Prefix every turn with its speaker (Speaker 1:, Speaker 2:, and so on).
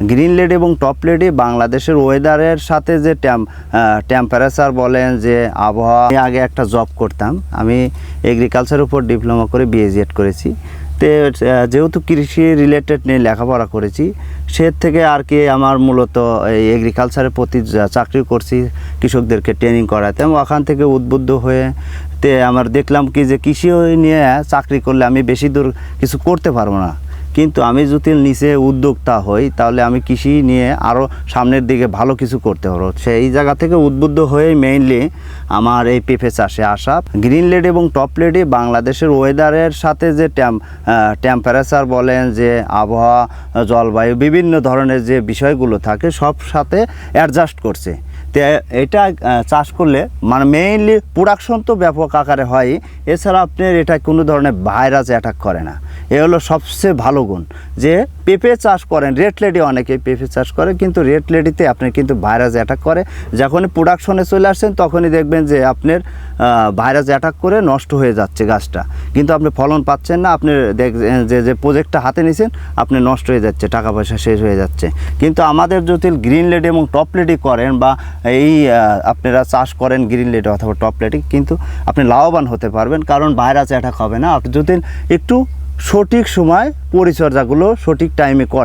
Speaker 1: Green lady এবং top lady বাংলাদেশের ওয়েদারের সাথে যে টেম্পারেচার বলেন যে আবহাওয়া, আমি আগে একটা জব করতাম। আমি এগ্রিকালচার উপর ডিপ্লোমা করে বিএজিএড করেছি। তে যেহেতু কৃষি রিলেটেড নিয়ে লেখাপড়া করেছি, সে থেকে আর কি আমার মূলত এই এগ্রিকালচারের প্রতি চাকরি করছি, কৃষকদেরকে ট্রেনিং করাতে। এবং ওখান থেকে উদ্বুদ্ধ হয়ে তে আমার দেখলাম কি যে কৃষি নিয়ে চাকরি করলে আমি বেশি দূর কিছু করতে পারব না। কিন্তু আমি যদি নিচে উদ্যোক্তা হই, তাহলে আমি কৃষি নিয়ে আরও সামনের দিকে ভালো কিছু করতে পারব। সেই জায়গা থেকে উদ্বুদ্ধ হয়ে মেইনলি আমার এই পেঁপে চাষে আসা। গ্রিন লেড এবং টপ লেডি বাংলাদেশের ওয়েদারের সাথে যে টেম্পারেচার বলেন, যে আবহাওয়া, জলবায়ু, বিভিন্ন ধরনের যে বিষয়গুলো থাকে, সব সাথে অ্যাডজাস্ট করছে। এটা চাষ করলে মানে মেইনলি প্রোডাকশন তো ব্যাপক আকারে হয়, এছাড়া আপনার এটা কোনো ধরনের ভাইরাস অ্যাটাক করে না। এ হলো সবচেয়ে ভালো গুণ, যে পেঁপে চাষ করেন রেড লেডি অনেকেই পেঁপে চাষ করে, কিন্তু রেড লেডিতে আপনার কিন্তু ভাইরাস অ্যাটাক করে। যখনই প্রোডাকশনে চলে আসছেন তখনই দেখবেন যে আপনার ভাইরাস অ্যাটাক করে নষ্ট হয়ে যাচ্ছে গাছটা। কিন্তু আপনি ফলন পাচ্ছেন না, আপনি দেখ যে যে প্রজেক্টটা হাতে নিছেন, আপনি নষ্ট হয়ে যাচ্ছে, টাকা পয়সা শেষ হয়ে যাচ্ছে। কিন্তু আমাদের যদি গ্রিন লেডি এবং টপ লেডি করেন বা এই আপনারা চাষ করেন গ্রিন লেটে অথবা টপ লেটে কিন্তু আপনি লাভবান হতে পারবেন, কারণ ভাইরাস অ্যাটাক হবে না। আপনি যদি একটু সঠিক সময় পরিচর্যাগুলো সঠিক টাইমে করেন।